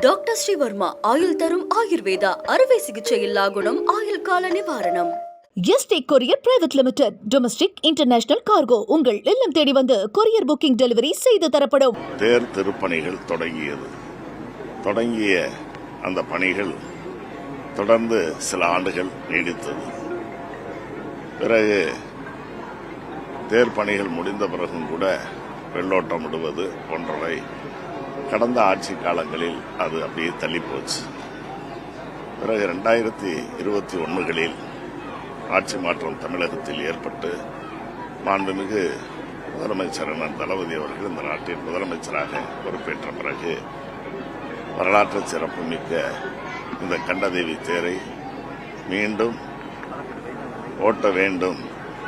Doctor Sreevarma ஆயுள் தரும் ஆயுர்வேதா அறுவை சிகிச்சை இல்லா குணம் ஆயுள் கால நிவாரணம். ST courier private limited domestic international cargo உங்கள் இல்லம் தேடி வந்து கொரியர் புக்கிங் டெலிவரி செய்து தரப்படும். தேர் திருப்பணிகள் தொடங்கியது. தொடங்கிய அந்த பணிகள் தொடர்ந்து சில ஆண்டுகள் நீடித்தது. பிறகு தேர் பணிகள் முடிந்த பிறகும் கூட வெள்ளோட்டம் விடுவது போன்றவை கடந்த ஆட்சி காலங்களில் அது அப்படியே தள்ளி போச்சு பிறகு ரெண்டாயிரத்தி இருபத்தி ஒன்றுகளில் ஆட்சி மாற்றம் தமிழகத்தில் ஏற்பட்டு மாண்புமிகு முதலமைச்சர் அண்ணன் தளபதி அவர்கள் இந்த நாட்டின் முதலமைச்சராக பொறுப்பேற்ற பிறகு வரலாற்று சிறப்புமிக்க இந்த கண்டதேவி தேரை மீண்டும் ஓட்ட வேண்டும்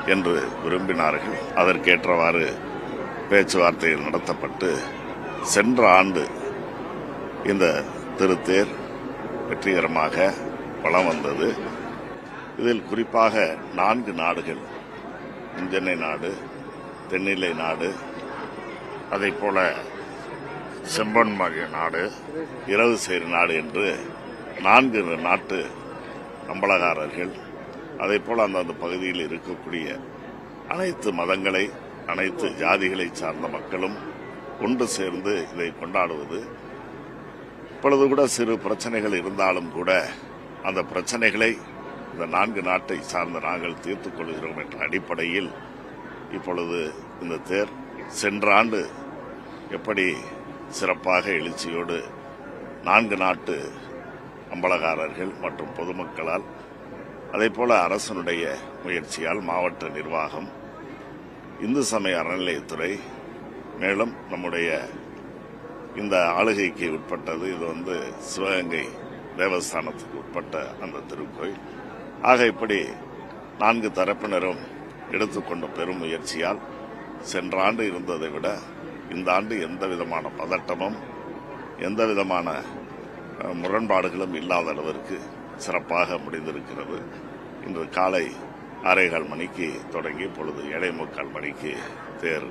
என்று விரும்பினார்கள். அதற்கேற்றவாறு பேச்சுவார்த்தைகள் நடத்தப்பட்டு சென்ற ஆண்டு இந்த திருத்தேர் வெற்றிகரமாக வலம் வந்தது. இதில் குறிப்பாக நான்கு நாடுகள் சென்னை நாடு தென்னிலை நாடு அதை போல செம்பன்மரிய நாடு இரவு சேரி நாடு என்று நான்கு நாட்டு அம்பலகாரர்கள் அதே போல அந்தந்த பகுதியில் இருக்கக்கூடிய அனைத்து மதங்களை அனைத்து ஜாதிகளை சார்ந்த மக்களும் ஒன்று சேர்ந்து இதை கொண்டாடுவது. இப்பொழுது கூட சிறு பிரச்சனைகள் இருந்தாலும் கூட அந்த பிரச்சனைகளை இந்த நான்கு நாட்டை சார்ந்த நாங்கள் தீர்த்துக் கொள்கிறோம் என்ற அடிப்படையில் இப்பொழுது இந்த தேர் சென்ற ஆண்டு எப்படி சிறப்பாக எழுச்சியோடு நான்கு நாட்டு அம்பலகாரர்கள் மற்றும் பொதுமக்களால் அதே போல அரசனுடைய முயற்சியால் மாவட்ட நிர்வாகம் இந்து சமய அறநிலையத்துறை மேலும் நம்முடைய இந்த ஆளுகைக்கு உட்பட்டது இது வந்து சிவகங்கை தேவஸ்தானத்துக்கு உட்பட்ட அந்த திருக்கோயில். ஆக இப்படி நான்கு தரப்பினரும் எடுத்துக்கொண்ட பெரும் முயற்சியால் சென்ற ஆண்டு இருந்ததை விட இந்த ஆண்டு எந்த விதமான பதட்டமும் எந்த விதமான முரண்பாடுகளும் இல்லாத அளவிற்கு சிறப்பாக முடிந்திருக்கிறது. இன்று காலை அரைகால் மணிக்கு தொடங்கி பொழுது ஏழை முக்கால் மணிக்கு தேர்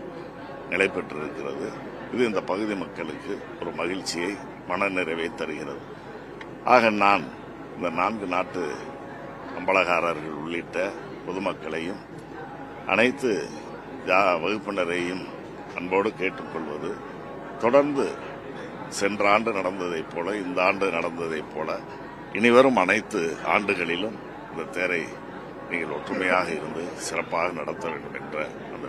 நிலை பெற்றிருக்கிறது இது இந்த பகுதி மக்களுக்கு ஒரு மகிழ்ச்சியை மனநிறைவை தருகிறது. ஆக நான் இந்த நான்கு நாட்டு அம்பலகாரர்கள் உள்ளிட்ட பொதுமக்களையும் அனைத்து ஜா- வகுப்பினரையும் அன்போடு கேட்டுக்கொள்வது தொடர்ந்து சென்ற ஆண்டு நடந்ததைப் போல இந்த ஆண்டு நடந்ததைப் போல இனிவரும் அனைத்து ஆண்டுகளிலும் இந்த தேரை நீங்கள் ஒற்றுமையாக இருந்து சிறப்பாக நடத்த வேண்டும் என்ற